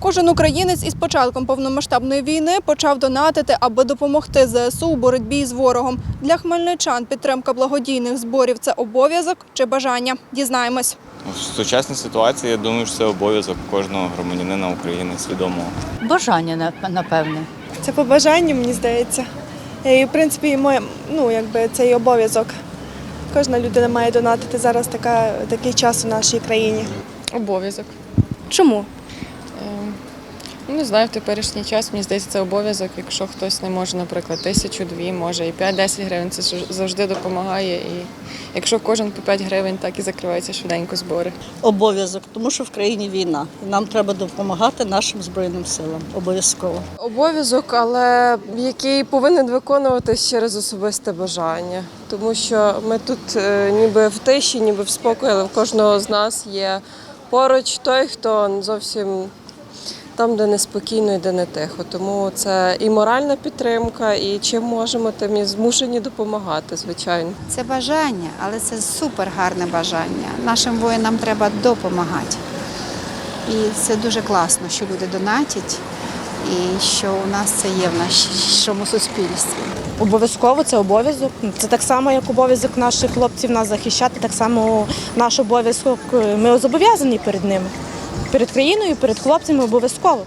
Кожен українець із початком повномасштабної війни почав донатити, аби допомогти ЗСУ у боротьбі з ворогом. Для хмельничан підтримка благодійних зборів це обов'язок чи бажання. Дізнаємось. В сучасній ситуації, я думаю, що це обов'язок кожного громадянина України свідомого. Бажання, напевне. Це по бажанню, мені здається. І, в принципі, моє, ну, якби це і обов'язок. Кожна людина має донатити зараз така, такий час у нашій країні. Обов'язок. Чому? Е, Ну, не знаю, в теперішній час мені здається, це обов'язок. Якщо хтось не може, наприклад, тисячу, дві, може і 5-10 гривень, це ж- завжди допомагає. І якщо кожен по 5 гривень, так і закриваються швиденько збори. обов'язок, тому що в країні війна. І нам треба допомагати нашим збройним силам. Обов'язково. Обов'язок, але який повинен виконуватись через особисте бажання, тому що ми тут е, ніби в тиші, ніби в спокої, але в кожного з нас є поруч той, хто зовсім там, де неспокійно і де не тихо. Тому це і моральна підтримка, і чим можемо, тим і змушені допомагати, звичайно. Це бажання, але це супер гарне бажання. Нашим воїнам треба допомагати. І це дуже класно, що люди донатять, і що у нас це є в нашому суспільстві. Обов'язково це обов'язок. Це так само, як обов'язок наших хлопців нас захищати, так само наш обов'язок. Ми зобов'язані перед ними, перед країною, перед хлопцями обов'язково.